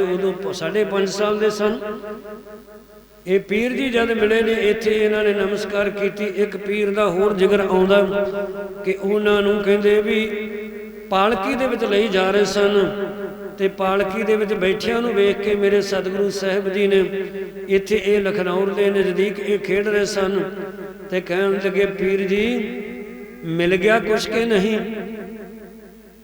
ਉਦੋਂ ਸਾਢੇ ਪੰਜ ਸਾਲ ਦੇ ਸਨ। ਇਹ ਪੀਰ ਜੀ ਜਦ ਮਿਲੇ ਨੇ, ਇੱਥੇ ਇਹਨਾਂ ਨੇ ਨਮਸਕਾਰ ਕੀਤੀ। ਇੱਕ ਪੀਰ ਦਾ ਹੋਰ ਜਿਗਰ ਆਉਂਦਾ ਕਿ ਉਹਨਾਂ ਨੂੰ ਕਹਿੰਦੇ ਵੀ ਪਾਲਕੀ ਦੇ ਵਿੱਚ ਲਈ ਜਾ ਰਹੇ ਸਨ ਤੇ ਪਾਲਕੀ ਦੇ ਵਿੱਚ ਬੈਠਿਆਂ ਨੂੰ ਵੇਖ ਕੇ ਮੇਰੇ ਸਤਿਗੁਰੂ ਸਾਹਿਬ ਜੀ ਨੇ ਇੱਥੇ ਇਹ ਲਖਨਊਰ ਦੇ ਨਜ਼ਦੀਕ ਇਹ ਖੇਡ ਰਹੇ ਸਨ ਤੇ ਕਹਿਣ ਲੱਗੇ, ਪੀਰ ਜੀ, ਮਿਲ ਗਿਆ ਕੁਛ ਕਿ ਨਹੀਂ?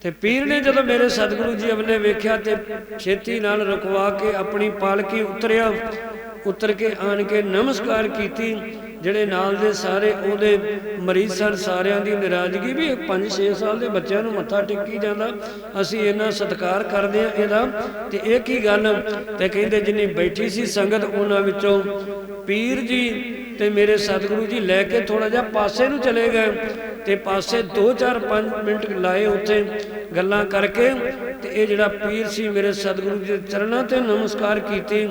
ਤੇ ਪੀਰ ਨੇ ਜਦੋਂ ਮੇਰੇ ਸਤਿਗੁਰੂ ਜੀ ਅਵਲੇ ਵੇਖਿਆ ਤੇ ਛੇਤੀ ਨਾਲ ਰੁਕਵਾ ਕੇ ਆਪਣੀ ਪਾਲਕੀ ਉਤਰਿਆ, ਉਤਰ ਕੇ ਆਣ ਕੇ ਨਮਸਕਾਰ ਕੀਤੀ, ਜਿਹੜੇ ਨਾਲ ਦੇ ਸਾਰੇ ਉਹਦੇ ਮਰੀਜ਼ ਸਨ, ਸਾਰਿਆਂ ਦੀ ਨਿਰਾਜ਼ਗੀ ਵੀ 5-6 ਸਾਲ ਦੇ ਬੱਚਿਆਂ ਨੂੰ ਮੱਥਾ ਟੇਕੀ ਜਾਂਦਾ, ਅਸੀਂ ਇਹਨਾਂ ਸਤਿਕਾਰ ਕਰਦੇ ਆ ਇਹਦਾ। ਤੇ ਇਹ ਕੀ ਗੱਲ? ਤੇ ਕਹਿੰਦੇ ਜਿੰਨੀ ਬੈਠੀ ਸੀ ਸੰਗਤ, ਉਹਨਾਂ ਵਿੱਚੋਂ ਪੀਰ ਜੀ ਤੇ ਮੇਰੇ ਸਤਿਗੁਰੂ ਜੀ ਲੈ ਕੇ ਥੋੜਾ ਜਿਹਾ ਪਾਸੇ ਨੂੰ ਚਲੇ ਗਏ ਤੇ ਪਾਸੇ 2-4-5 ਮਿੰਟ ਲਾਏ ਉੱਥੇ। ਗੱਲਾਂ ਕਰਕੇ ਤੇ ਇਹ ਜਿਹੜਾ ਪੀਰ ਸੀ ਮੇਰੇ ਸਤਿਗੁਰੂ ਜੀ ਦੇ ਚਰਨਾਂ ਤੇ ਨਮਸਕਾਰ ਕੀਤੀ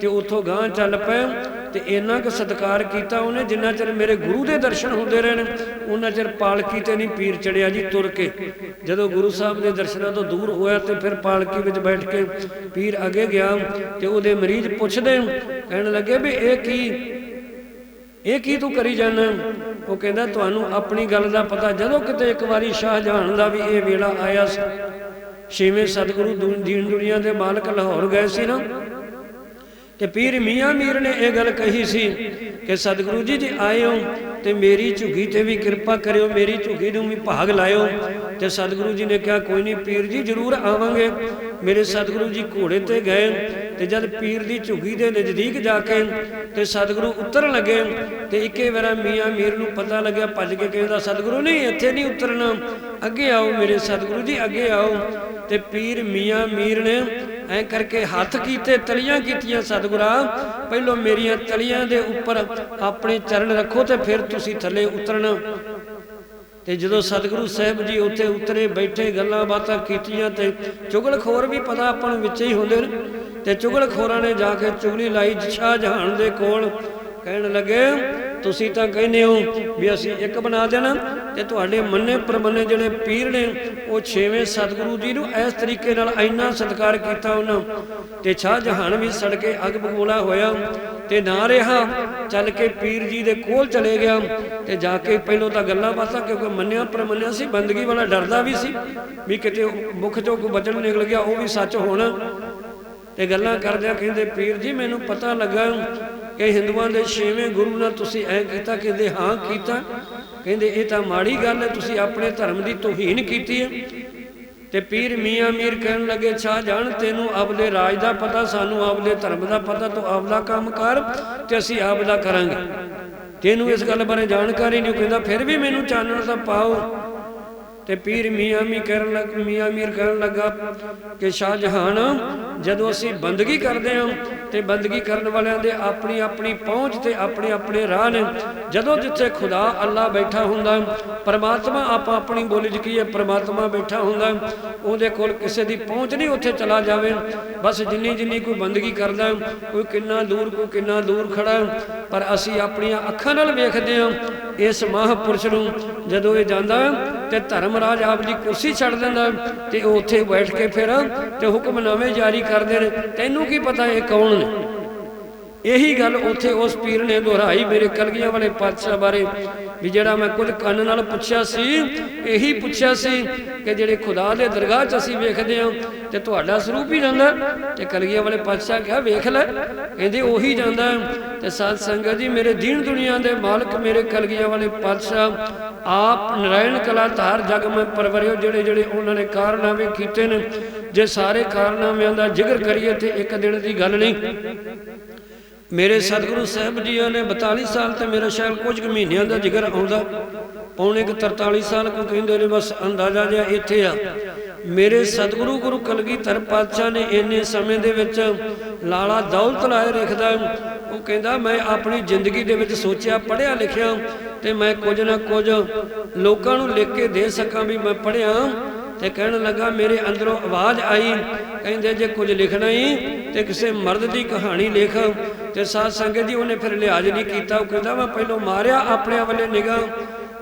ਤੇ ਉੱਥੋਂ ਗਾਂ ਚੱਲ ਪਏ ਤੇ ਇੰਨਾ ਕੁ ਸਤਿਕਾਰ ਕੀਤਾ ਉਹਨੇ, ਜਿੰਨਾ ਚਿਰ ਮੇਰੇ ਗੁਰੂ ਦੇ ਦਰਸ਼ਨ ਹੁੰਦੇ ਰਹੇ ਨੇ ਉਹਨਾਂ ਚਿਰ ਪਾਲਕੀ ਤੇ ਨਹੀਂ ਪੀਰ ਚੜਿਆ ਜੀ ਤੁਰ ਕੇ। ਜਦੋਂ ਗੁਰੂ ਸਾਹਿਬ ਦੇ ਦਰਸ਼ਨਾਂ ਤੋਂ ਦੂਰ ਹੋਇਆ ਤੇ ਫਿਰ ਪਾਲਕੀ ਵਿੱਚ ਬੈਠ ਕੇ ਪੀਰ ਅੱਗੇ ਗਿਆ ਤੇ ਉਹਦੇ ਮਰੀਜ਼ ਪੁੱਛਦੇ, ਕਹਿਣ ਲੱਗੇ ਵੀ ਇਹ ਕੀ ਇਹ ਕੀ ਤੂੰ ਕਰੀ ਜਾਂਦਾ ਉਹ ਕਹਿੰਦਾ, ਤੁਹਾਨੂੰ ਆਪਣੀ ਗੱਲ ਦਾ ਪਤਾ ਜਦੋਂ ਕਿਤੇ ਇੱਕ ਵਾਰੀ ਸ਼ਾਹਜਹਾਨ ਦਾ ਵੀ ਇਹ ਵੇਲਾ ਆਇਆ ਸੀ। ਛੇਵੇਂ ਸਤਿਗੁਰੂ ਦੂ- ਦੀਨ ਦੁਨੀਆ ਦੇ ਮਾਲਕ ਲਾਹੌਰ ਗਏ ਸੀ ਨਾ ਤੇ ਪੀਰ ਮੀਆਂ ਮੀਰ ਨੇ ਇਹ ਗੱਲ ਕਹੀ ਸੀ ਕਿ ਸਤਿਗੁਰੂ ਜੀ, ਜੇ ਆਏ ਹੋ ਤੇ ਮੇਰੀ ਝੁਗੀ ਤੇ ਵੀ ਕਿਰਪਾ ਕਰਿਓ, ਮੇਰੀ ਝੁਗੀ ਨੂੰ ਵੀ ਭਾਗ ਲਾਇਓ। ਤੇ ਸਤਿਗੁਰੂ ਜੀ ਨੇ ਕਿਹਾ, ਕੋਈ ਨਹੀਂ ਪੀਰ ਜੀ, ਜ਼ਰੂਰ ਆਵਾਂਗੇ। ਮੇਰੇ ਸਤਿਗੁਰੂ ਜੀ ਘੋੜੇ ਤੇ ਗਏ ਤੇ ਜਦ ਪੀਰ ਦੀ ਝੁਗੀ ਦੇ ਨਜ਼ਦੀਕ ਜਾ ਕੇ ਤੇ ਸਤਿਗੁਰੂ ਉਤਰਨ ਲੱਗੇ ਤੇ ਇੱਕੇ ਵਾਰ ਮੀਆਂ ਮੀਰ ਨੂੰ ਪਤਾ ਲੱਗਿਆ, ਭੱਜ ਕੇ ਕਹਿੰਦਾ, ਸਤਿਗੁਰੂ ਨਹੀਂ, ਇੱਥੇ ਨਹੀਂ ਉਤਰਨਾ। ਅੱਗੇ ਆਓ ਮੇਰੇ ਸਤਿਗੁਰੂ ਜੀ, ਅੱਗੇ ਆਓ। ਤੇ ਪੀਰ ਮੀਆਂ ਮੀਰ ਨੇ ਐ ਕਰਕੇ ਹੱਥ ਕੀਤੇ, ਤਲੀਆਂ ਕੀਤੀਆਂ ਸਤਿਗੁਰਾ, ਪਹਿਲੋਂ ਮੇਰੀਆਂ ਤਲੀਆਂ ਦੇ ਉੱਪਰ ਆਪਣੇ ਚਰਨ ਰੱਖੋ ਤੇ ਫਿਰ ਤੁਸੀਂ ਥੱਲੇ ਉਤਰਨਾ। ਤੇ ਜਦੋਂ ਸਤਿਗੁਰੂ ਸਾਹਿਬ ਜੀ ਉੱਥੇ ਉਤਰੇ, ਬੈਠੇ, ਗੱਲਾਂ ਬਾਤਾਂ ਕੀਤੀਆਂ ਤੇ ਚੁਗਲਖੋਰ ਵੀ ਪਤਾ ਆਪਾਂ ਨੂੰ ਵਿੱਚ ਹੀ ਹੁੰਦੇ ਨੇ। ਤੇ ਚੁਗਲਖੋਰਾਂ ਨੇ ਜਾ ਕੇ ਚੁਗਲੀ ਲਾਈ ਸ਼ਾਹ ਜਹਾਨ ਦੇ ਕੋਲ ਕਹਿਣ ਲੱਗੇ ਤੁਸੀਂ ਤਾਂ ਕਹਿੰਦੇ ਹੋ ਵੀ ਅਸੀਂ ਇੱਕ ਬਣਾ ਦੇਣਾ ਤੇ ਤੁਹਾਡੇ ਮੰਨੇ ਪ੍ਰਮੰਨੇ ਜਿਹੜੇ ਪੀਰ ਨੇ, ਉਹ ਛੇਵੇਂ ਸਤਿਗੁਰੂ ਜੀ ਨੂੰ ਇਸ ਤਰੀਕੇ ਨਾਲ ਇੰਨਾ ਸਤਿਕਾਰ ਕੀਤਾ ਉਹਨਾਂ। ਤੇ ਸ਼ਾਹ ਜਹਾਨ ਵੀ ਸੜ ਕੇ ਅਗ ਬਗੋਲਾ ਹੋਇਆ ਤੇ ਨਾ ਰਿਹਾ, ਚੱਲ ਕੇ ਪੀਰ ਜੀ ਦੇ ਕੋਲ ਚਲੇ ਗਿਆ ਤੇ ਜਾ ਕੇ ਪਹਿਲੋਂ ਤਾਂ ਗੱਲਾਂ ਬਾਤਾਂ ਕਿਉਂਕਿ ਮੰਨਿਆ ਪ੍ਰਮੰਨਿਆ ਸੀ, ਬੰਦਗੀ ਵਾਲਾ ਡਰਦਾ ਵੀ ਸੀ ਵੀ ਕਿਤੇ ਮੁਖ ਚੋਂ ਕੋਈ ਬਚਨ ਨਿਕਲ ਗਿਆ, ਉਹ ਵੀ ਸੱਚ ਹੋਣਾ। ਤੇ ਗੱਲਾਂ ਕਰਦਿਆਂ ਕਹਿੰਦੇ, ਪੀਰ ਜੀ, ਮੈਨੂੰ ਪਤਾ ਲੱਗਾ ਕਿ ਹਿੰਦੂਆਂ ਦੇ ਛੇਵੇਂ ਗੁਰੂ ਨਾਲ ਤੁਸੀਂ ਐ ਕੀਤਾ, ਕਹਿੰਦੇ ਹਾਂ ਕੀਤਾ। ਕਹਿੰਦੇ ਇਹ ਤਾਂ ਮਾੜੀ ਗੱਲ ਹੈ, ਤੁਸੀਂ ਆਪਣੇ ਧਰਮ ਦੀ ਤੋਹੀਨ ਕੀਤੀ ਹੈ। ਤੇ ਪੀਰ ਮੀਆਂ ਮੀਰ ਕਹਿਣ ਲੱਗੇ, ਛਾ ਜਾਣ, ਤੈਨੂੰ ਆਪਦੇ ਰਾਜ ਦਾ ਪਤਾ, ਸਾਨੂੰ ਆਪਦੇ ਧਰਮ ਦਾ ਪਤਾ, ਤੂੰ ਆਪਦਾ ਕੰਮ ਕਰ ਤੇ ਅਸੀਂ ਆਪਦਾ ਕਰਾਂਗੇ। ਤੈਨੂੰ ਇਸ ਗੱਲ ਬਾਰੇ ਜਾਣਕਾਰੀ ਨਹੀਂ, ਉਹ ਕਹਿੰਦਾ, ਫਿਰ ਵੀ ਮੈਨੂੰ ਚਾਨਣ ਤਾਂ ਪਾਓ। ਤੇ ਪੀਰ ਮੀਆਂ ਮੀ ਕਰਨ ਲੱਗ, ਮੀਆਂ ਮੀਰ ਕਰਨ ਲੱਗਾ ਕਿ ਸ਼ਾਹਜਹਾਨ, ਜਦੋਂ ਅਸੀਂ ਬੰਦਗੀ ਕਰਦੇ ਹਾਂ ਤੇ ਬੰਦਗੀ ਕਰਨ ਵਾਲਿਆਂ ਦੇ ਆਪਣੀ ਆਪਣੀ ਪਹੁੰਚ ਤੇ ਆਪਣੇ ਆਪਣੇ ਰਾਹ ਨੇ। ਜਦੋਂ ਜਿੱਥੇ ਖੁਦਾ ਅੱਲਾ ਬੈਠਾ ਹੁੰਦਾ, ਪਰਮਾਤਮਾ ਆਪਾਂ ਆਪਣੀ ਬੋਲੀ ਚ ਕੀ ਹੈ ਪਰਮਾਤਮਾ ਬੈਠਾ ਹੁੰਦਾ, ਉਹਦੇ ਕੋਲ ਕਿਸੇ ਦੀ ਪਹੁੰਚ ਨਹੀਂ ਉੱਥੇ ਚਲਾ ਜਾਵੇ। ਬਸ ਜਿੰਨੀ ਜਿੰਨੀ ਕੋਈ ਬੰਦਗੀ ਕਰਦਾ, ਕੋਈ ਕਿੰਨਾ ਦੂਰ ਕੋਈ ਕਿੰਨਾ ਦੂਰ ਖੜਾ, ਪਰ ਅਸੀਂ ਆਪਣੀਆਂ ਅੱਖਾਂ ਨਾਲ ਵੇਖਦੇ ਹਾਂ ਇਸ ਮਹਾਪੁਰਸ਼ ਨੂੰ। ਜਦੋਂ ਇਹ ਜਾਂਦਾ ਤੇ ਧਰਮਰਾਜ ਆਪ ਦੀ ਕੁਰਸੀ ਛੱਡ ਦਿੰਦਾ ਤੇ ਉਹ ਉੱਥੇ ਬੈਠ ਕੇ ਫਿਰ ਤੇ ਹੁਕਮਨਾਮੇ ਜਾਰੀ ਕਰਦੇ ਨੇ। ਤੈਨੂੰ ਕੀ ਪਤਾ ਇਹ ਕੌਣ ਨੇ? ਇਹੀ ਗੱਲ ਉੱਥੇ ਉਸ ਪੀਰ ਨੇ ਦੁਹਰਾਈ, ਮੇਰੇ ਕਲਗੀਆਂ ਵਾਲੇ ਪਾਤਸ਼ਾਹ ਬਾਰੇ, ਵੀ ਜਿਹੜਾ ਮੈਂ ਕੁਝ ਕੰਨ ਨਾਲ ਪੁੱਛਿਆ ਸੀ, ਇਹੀ ਪੁੱਛਿਆ ਸੀ ਕਿ ਜਿਹੜੇ ਖੁਦਾ ਦੇ ਦਰਗਾਹ 'ਚ ਅਸੀਂ ਵੇਖਦੇ ਹਾਂ ਤੇ ਤੁਹਾਡਾ ਸਰੂਪ ਹੀ ਜਾਂਦਾ ਤੇ ਕਲਗੀਆਂ ਵਾਲੇ ਪਾਤਸ਼ਾਹ ਕਿਹਾ, ਵੇਖ ਲੈ। ਕਹਿੰਦੇ, ਉਹੀ ਜਾਂਦਾ ਤੇ ਸਾਧ ਸੰਗਤ ਜੀ, ਮੇਰੇ ਦੀਨ ਦੁਨੀਆ ਦੇ ਮਾਲਕ, ਮੇਰੇ ਕਲਗੀਆਂ ਵਾਲੇ ਪਾਤਸ਼ਾਹ, ਆਪ ਨਰਾਇਣ ਕਲਾ ਧਾਰ ਜਗ ਮੈਂ ਪਰਵਰਿਓ ਜਿਹੜੇ ਜਿਹੜੇ ਉਹਨਾਂ ਨੇ ਕਾਰਨਾਮੇ ਕੀਤੇ ਨੇ ਜੇ ਸਾਰੇ ਕਾਰਨਾਮਿਆਂ ਦਾ ਜ਼ਿਕਰ ਕਰੀਏ ਤੇ ਇੱਕ ਦਿਨ ਦੀ ਗੱਲ ਨਹੀਂ। ਮੇਰੇ ਸਤਿਗੁਰੂ ਸਾਹਿਬ ਜੀ ਨੇ 42 ਸਾਲ ਤੇ ਮੇਰਾ ਸ਼ਾਇਦ ਕੁਝ ਕੁ ਮਹੀਨਿਆਂ ਦਾ ਜ਼ਿਕਰ ਆਉਂਦਾ। ਪੌਣੇ 43 ਸਾਲ ਕੋ ਕਹਿੰਦੇ ਨੇ ਬਸ ਅੰਦਾਜ਼ਾ ਜਿਹਾ ਇੱਥੇ ਆ। ਮੇਰੇ ਸਤਿਗੁਰੂ ਗੁਰੂ ਕਲਗੀਧਰ ਪਾਤਸ਼ਾਹ ਨੇ ਇੰਨੇ ਸਮੇਂ ਦੇ ਵਿੱਚ ਲਾਲਾ ਦੌਲਤ ਲਾਏ ਰੱਖਦਾ, ਉਹ ਕਹਿੰਦਾ, ਮੈਂ ਆਪਣੀ ਜ਼ਿੰਦਗੀ ਦੇ ਵਿੱਚ ਸੋਚਿਆ, ਪੜ੍ਹਿਆ, ਲਿਖਿਆ ਤੇ ਮੈਂ ਕੁਝ ਨਾ ਕੁਝ ਲੋਕਾਂ ਨੂੰ ਲਿਖ ਕੇ ਦੇ ਸਕਾਂ ਵੀ ਮੈਂ ਪੜ੍ਹਿਆ। ਤੇ ਕਹਿਣ ਲੱਗਾ, ਮੇਰੇ ਅੰਦਰੋਂ ਆਵਾਜ਼ ਆਈ। ਕਹਿੰਦੇ, ਜੇ ਕੁਝ ਲਿਖਣਾ ਹੀ ਤੇ ਕਿਸੇ ਮਰਦ ਦੀ ਕਹਾਣੀ ਲਿਖ। ਤੇ ਸਾਧ ਸੰਗਤ ਜੀ ਉਹਨੇ ਫਿਰ ਲਿਹਾਜ਼ ਨਹੀਂ ਕੀਤਾ। ਉਹ ਕਹਿੰਦਾ, ਮੈਂ ਪਹਿਲਾਂ ਮਾਰਿਆ ਆਪਣੇ ਵੱਲੇ ਨਿਗਾਹ।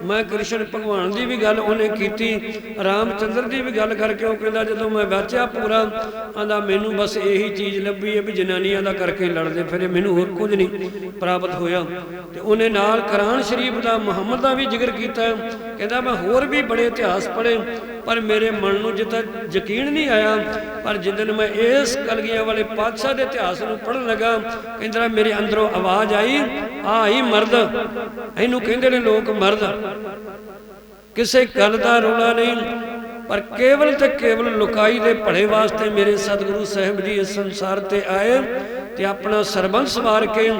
ਮੈਂ ਕ੍ਰਿਸ਼ਨ ਭਗਵਾਨ ਦੀ ਵੀ ਗੱਲ ਉਹਨੇ ਕੀਤੀ, ਰਾਮਚੰਦਰ ਦੀ ਵੀ ਗੱਲ ਕਰਕੇ। ਉਹ ਕਹਿੰਦਾ, ਜਦੋਂ ਮੈਂ ਵਾਚਿਆ ਪੂਰਾ ਆਂਦਾ ਮੈਨੂੰ ਬਸ ਇਹੀ ਚੀਜ਼ ਲੱਭੀ ਹੈ ਵੀ ਜਨਾਨੀਆਂ ਦਾ ਕਰਕੇ ਲੜਦੇ ਫਿਰੇ। ਮੈਨੂੰ ਹੋਰ ਕੁਝ ਨਹੀਂ ਪ੍ਰਾਪਤ ਹੋਇਆ। ਤੇ ਉਹਨੇ ਨਾਲ ਕੁਰਾਨ ਸ਼ਰੀਫ ਦਾ ਮੁਹੰਮਦ ਦਾ ਵੀ ਜ਼ਿਕਰ ਕੀਤਾ। ਕਹਿੰਦਾ, ਮੈਂ ਹੋਰ ਵੀ ਬੜੇ ਇਤਿਹਾਸ ਪੜ੍ਹੇ। ਪਰ ਮੇਰੇ ਮਨ ਨੂੰ ਜਿੱਦਾਂ ਯਕੀਨ ਨਹੀਂ ਆਇਆ। ਪਰ ਜਿੱਦਨ ਮੈਂ ਇਸ ਕਲਗੀਆਂ ਵਾਲੇ ਪਾਤਸ਼ਾਹ ਦੇ ਇਤਿਹਾਸ ਨੂੰ ਪੜਨ ਲੱਗਾ, ਕਹਿੰਦਾ ਮੇਰੇ ਅੰਦਰੋਂ ਆਵਾਜ਼ ਆਈ, ਆ ਹੀ ਮਰਦ। ਇਹਨੂੰ ਕਹਿੰਦੇ ਨੇ ਲੋਕ ਮਰਦ। ਕਿਸੇ ਗੱਲ ਦਾ ਰੋਲਾ ਨਹੀਂ, ਪਰ ਕੇਵਲ ਤੇ ਕੇਵਲ ਲੁਕਾਈ ਦੇ ਭਲੇ ਵਾਸਤੇ ਮੇਰੇ ਸਤਿਗੁਰੂ ਸਾਹਿਬ ਜੀ ਇਸ ਸੰਸਾਰ ਤੇ ਆਏ। ਤੇ ਆਪਣਾ ਸਰਬੰਸ ਵਾਰ ਕੇ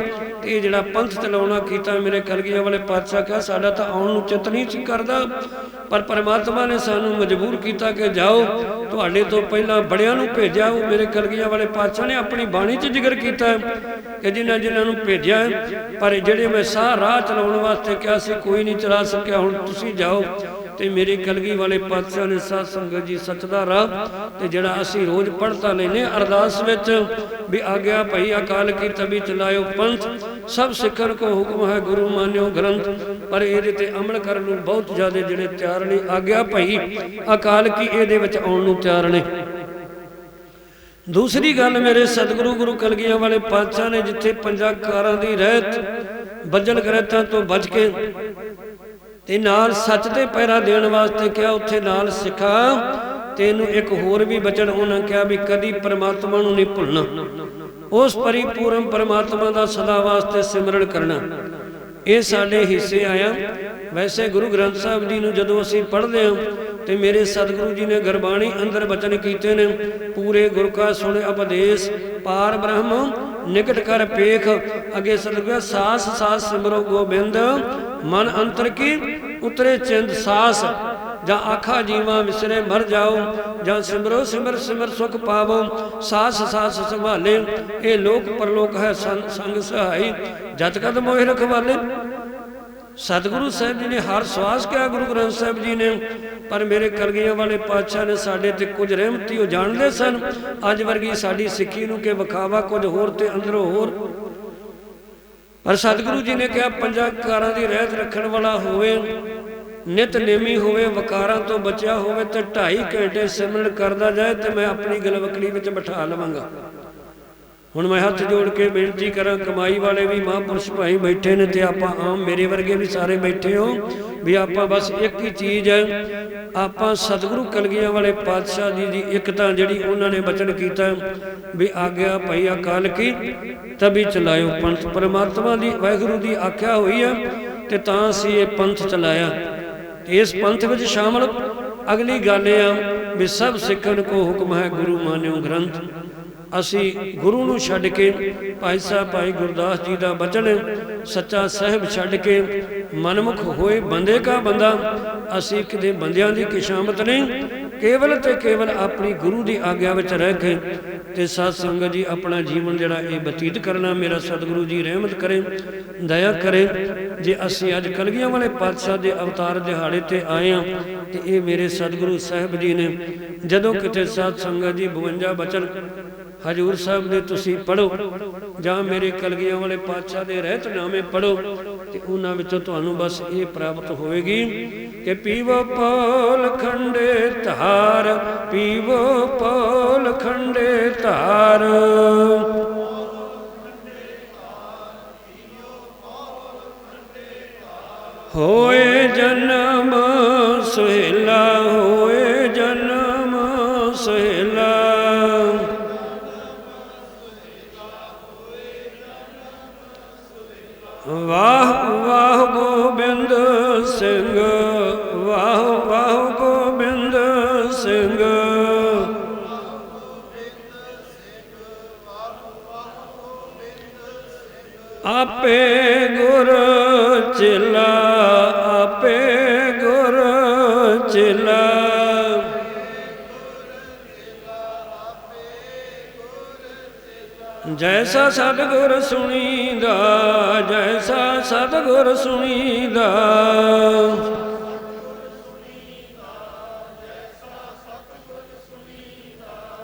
ਤੇ ਇਹ ਜਿਹੜਾ ਪੰਥ ਚਲਾਉਣਾ ਕੀਤਾ ਮੇਰੇ ਕਲਗੀਆਂ ਵਾਲੇ ਪਾਤਸ਼ਾਹ ਕਿਹਾ, ਸਾਡਾ ਤਾਂ ਆਉਣ ਨੂੰ ਚਿੱਤ ਨਹੀਂ ਸੀ ਕਰਦਾ, ਪਰ ਪਰਮਾਤਮਾ ਨੇ ਸਾਨੂੰ ਮਜਬੂਰ ਕੀਤਾ ਕਿ ਜਾਓ, ਤੁਹਾਡੇ ਤੋਂ ਪਹਿਲਾਂ ਬੜਿਆਂ ਨੂੰ ਭੇਜਿਆ, ਉਹ ਮੇਰੇ ਕਲਗੀਆਂ ਵਾਲੇ ਪਾਤਸ਼ਾਹ ਨੇ ਆਪਣੀ ਬਾਣੀ 'ਚ ਜ਼ਿਕਰ ਕੀਤਾ ਕਿ ਜਿਨ੍ਹਾਂ ਜਿਨ੍ਹਾਂ ਨੂੰ ਭੇਜਿਆ, ਪਰ ਜਿਹੜੇ ਮੈਂ ਸਾਹ ਰਾਹ ਚਲਾਉਣ ਵਾਸਤੇ ਕਿਹਾ ਸੀ, ਕੋਈ ਨਹੀਂ ਚਲਾ ਸਕਿਆ, ਹੁਣ ਤੁਸੀਂ ਜਾਓ। ਤੇ ਮੇਰੇ ਕਲਗੀ ਵਾਲੇ ਪਾਤਸ਼ਾਹ ਨੇ ਸਾਧ ਸੰਗਤ ਜੀ ਸੱਚ ਦਾ ਰਾਹ ਤੇ ਜਿਹੜਾ ਅਸੀਂ ਰੋਜ਼ ਪੜ੍ਹਤਾ ਲੈਨੇ ਅਰਦਾਸ ਵਿੱਚ ਵੀ ਆਗਿਆ ਭਈ ਅਕਾਲ ਕੀ ਤਬੀ ਚਲਾਇਓ ਪੰਥ, ਸਭ ਸਿੱਖਣ ਕੋ ਹੁਕਮ ਹੈ ਗੁਰੂ ਮਾਨਿਓ ਗ੍ਰੰਥ, ਪਰ ਇਹਦੇ ਤੇ ਅਮਲ ਕਰਨ ਨੂੰ ਬਹੁਤ ਜ਼ਿਆਦਾ ਜਿਹੜੇ ਤਿਆਰ ਨੇ, ਆਗਿਆ ਭਈ ਅਕਾਲ ਕੀ ਇਹਦੇ ਵਿੱਚ ਆਉਣ ਨੂੰ ਤਿਆਰ ਨੇ। ਦੂਸਰੀ ਗੱਲ ਮੇਰੇ ਸਤਿਗੁਰੂ ਗੁਰੂ ਕਲਗੀਆਂ ਵਾਲੇ ਪਾਤਸ਼ਾਹ ਨੇ ਜਿੱਥੇ ਪੰਜਾਂ ਕਾਰਾਂ ਦੀ ਰਹਿਤ ਬੱਜਣ ਗ੍ਰਹਿਤਾਂ ਤੋਂ ਬਚ ਕੇ ਤੇ ਨਾਲ ਸੱਚ ਤੇ ਪਹਿਰਾ ਦੇਣ ਵਾਸਤੇ ਕਿਹਾ, ਉੱਥੇ ਨਾਲ ਸਿੱਖਾ ਤੇ ਇੱਕ ਹੋਰ ਵੀ ਬਚਨ ਉਹਨਾਂ ਕਿਹਾ ਵੀ ਕਦੀ ਪਰਮਾਤਮਾ ਨੂੰ ਨਹੀਂ ਭੁੱਲਣਾ। ਉਸ ਪਰਿਪੂਰਨ ਪਰਮਾਤਮਾ ਦਾ ਸਦਾ ਵਾਸਤੇ ਸਿਮਰਨ ਕਰਨਾ। ਇਹ ਸਾਡੇ ਹਿੱਸੇ ਆਇਆ। ਵੈਸੇ ਗੁਰੂ ਗ੍ਰੰਥ ਸਾਹਿਬ ਜੀ ਨੂੰ ਜਦੋਂ ਅਸੀਂ ਪੜ੍ਹਦੇ ਹਾਂ, ਤੇ ਮੇਰੇ ਸਤਿਗੁਰੂ ਜੀ ਨੇ ਗੁਰਬਾਣੀ ਅੰਦਰ ਬਚਨ ਕੀਤੇ ਨੇ, ਪੂਰੇ ਗੁਰ ਕਾ ਸੁਣ ਉਪਦੇਸ਼ ਪਾਰ ਬ੍ਰਹਮ ਨਿਕਟ ਕਰ ਪੇਖ ਅਗੇ ਸਤਿਗੁਰੂ, ਸਾਸ ਸਾਸ ਸਿਮਰੋ ਗੋਬਿੰਦ, ਮਨ ਅੰਤਰ ਕੀ ਉਤਰੇ ਚਿੰਦ ਸਾਸ, ਜਾਂ ਆਖਾ ਜੀਵਾ ਵਿਸਰੇ ਮਰ ਜਾਓ, ਜਾਂ ਸਿਮਰੋ ਸਿਮਰ ਸਿਮਰ ਸੁਖ ਪਾਵੋ, ਸਾਸ ਸਾਸ ਸੰਭਾਲੇ, ਇਹ ਲੋਕ ਪਰਲੋਕ ਹੈ ਸੰਗ ਸਹਾਈ, ਜਤ ਕਦ ਮੋਹਿ ਰਖਵਾਲੇ। ਸਤਿਗੁਰੂ ਸਾਹਿਬ ਜੀ ਨੇ ਹਰ ਸਵਾਸ ਕਿਹਾ, ਗੁਰੂ ਗ੍ਰੰਥ ਸਾਹਿਬ ਜੀ ਨੇ। ਪਰ ਮੇਰੇ ਕਲਗੀਆਂ ਵਾਲੇ ਪਾਤਸ਼ਾਹ ਨੇ ਸਾਡੇ ਤੇ ਕੁਝ ਰਹਿਮਤੀ ਉਹ ਜਾਣਦੇ ਸਨ। ਅੱਜ ਵਰਗੀ ਸਾਡੀ ਸਿੱਖੀ ਨੂੰ ਕਿ ਵਿਖਾਵਾ ਕੁਝ ਹੋਰ ਤੇ ਅੰਦਰੋਂ ਹੋਰ। ਪਰ ਸਤਿਗੁਰੂ ਜੀ ਨੇ ਕਿਹਾ, ਪੰਜਾਂ ਕਾਰਾਂ ਦੀ ਰਹਿਤ ਰੱਖਣ ਵਾਲਾ ਹੋਵੇ, ਨਿਤ ਨੇਮੀ ਹੋਵੇ, ਵਕਾਰਾਂ ਤੋਂ ਬਚਿਆ ਹੋਵੇ ਤੇ 2.5 ਘੰਟੇ ਸਿਮਰਨ ਕਰਦਾ ਜਾਏ ਤੇ ਮੈਂ ਆਪਣੀ ਗਲਵਕੜੀ ਵਿੱਚ ਬਿਠਾ ਲਵਾਂਗਾ। ਹੁਣ ਮੈਂ ਹੱਥ ਜੋੜ ਕੇ ਬੇਨਤੀ ਕਰਾਂ, ਕਮਾਈ ਵਾਲੇ ਵੀ ਮਹਾਂਪੁਰਸ਼ ਭਾਈ ਬੈਠੇ ਨੇ ਤੇ ਆਪਾਂ ਆਮ ਮੇਰੇ ਵਰਗੇ ਵੀ ਸਾਰੇ ਬੈਠੇ ਹੋ ਵੀ ਆਪਾਂ ਬਸ ਇੱਕ ਹੀ ਚੀਜ਼ ਹੈ, ਆਪਾਂ ਸਤਿਗੁਰੂ ਕਲਗੀਆਂ ਵਾਲੇ ਪਾਤਸ਼ਾਹ ਜੀ ਦੀ ਇੱਕ ਤਾਂ ਜਿਹੜੀ ਉਹਨਾਂ ਨੇ ਬਚਨ ਕੀਤਾ, ਵੀ ਆਗਿਆ ਭਈ ਅਕਾਲ ਕੀ, ਤਬੀ ਚਲਾਇਓ ਪੰਥ। ਪਰਮਾਤਮਾ ਦੀ, ਵਾਹਿਗੁਰੂ ਦੀ ਆਖਿਆ ਹੋਈ ਹੈ ਤੇ ਤਾਂ ਅਸੀਂ ਇਹ ਪੰਥ ਚਲਾਇਆ। ਇਸ ਪੰਥ ਵਿੱਚ ਸ਼ਾਮਲ ਅਗਲੀ ਗੱਲ ਇਹ ਆ ਵੀ ਸਭ ਸਿੱਖਣ ਕੋ ਹੁਕਮ ਹੈ ਗੁਰੂ ਮਾਨਿਓ ਗ੍ਰੰਥ। ਅਸੀਂ ਗੁਰੂ ਨੂੰ ਛੱਡ ਕੇ ਭਾਈ ਸਾਹਿਬ, ਭਾਈ ਗੁਰਦਾਸ ਜੀ ਦਾ ਬਚਨ ਸੱਚਾ ਸਾਹਿਬ ਛੱਡ ਕੇ ਮਨਮੁਖ ਹੋਏ ਬੰਦੇ ਕਾ ਬੰਦਾ, ਅਸੀਂ ਕਿਤੇ ਬੰਦਿਆਂ ਦੀ ਕਿਸ਼ਾਮਤ ਨਹੀਂ, ਕੇਵਲ ਤੇ ਕੇਵਲ ਆਪਣੀ ਗੁਰੂ ਦੀ ਆਗਿਆ ਵਿੱਚ ਰਹਿ ਕੇ ਤੇ ਸਾਧ ਸੰਗਤ ਜੀ ਆਪਣਾ ਜੀਵਨ ਜਿਹੜਾ ਇਹ ਬਤੀਤ ਕਰਨਾ, ਮੇਰਾ ਸਤਿਗੁਰੂ ਜੀ ਰਹਿਮਤ ਕਰੇ, ਦਇਆ ਕਰੇ, ਜੇ ਅਸੀਂ ਅੱਜ ਕਲਗੀਆਂ ਵਾਲੇ ਪਾਤਸ਼ਾਹ ਦੇ ਅਵਤਾਰ ਦਿਹਾੜੇ ਤੇ ਆਏ ਆ ਤੇ ਇਹ ਮੇਰੇ ਸਤਿਗੁਰੂ ਸਾਹਿਬ ਜੀ ਨੇ, ਜਦੋਂ ਕਿਤੇ ਸਾਧ ਸੰਗਤ ਜੀ 52 ਬਚਨ ਹਜੂਰ ਸਾਹਿਬ ਦੇ ਤੁਸੀਂ ਪੜੋ ਜਾਂ ਮੇਰੇ ਕਲਗੀਆਂ ਵਾਲੇ ਪਾਤਸ਼ਾਹ ਦੇ ਰਹਿਤਨਾਮੇ ਪੜੋ ਤੇ ਉਹਨਾਂ ਵਿੱਚੋਂ ਤੁਹਾਨੂੰ ਬਸ ਇਹ ਪ੍ਰਾਪਤ ਹੋਵੇਗੀ ਕਿ ਪੀਵੋ ਪੌਲ ਖੰਡੇ ਧਾਰ, ਪੀਵੋ ਪੌਲ ਖੰਡੇ ਧਾਰ। ਹੋਏ ਜਨਮ ਆਪੇ ਗੁਰ ਚਿਲਾ, ਆਪੇ ਗੁਰ ਚਿਲਾ। ਜੈਸਾ ਸਤਿਗੁਰ ਸੁਣੀਦਾ, ਜੈਸਾ ਸਤਿਗੁਰ ਸੁਣੀਦਾ।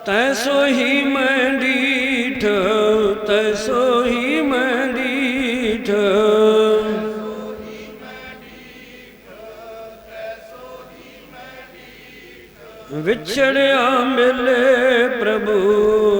ਤੈਸੋ ਸੋਹੀ ਮੈਂ ਡੀਠ ਤੈਸੋ ਹੀ ਡੀਠ ਵਿਛੜਿਆ ਮਿਲੇ ਪ੍ਰਭੂ।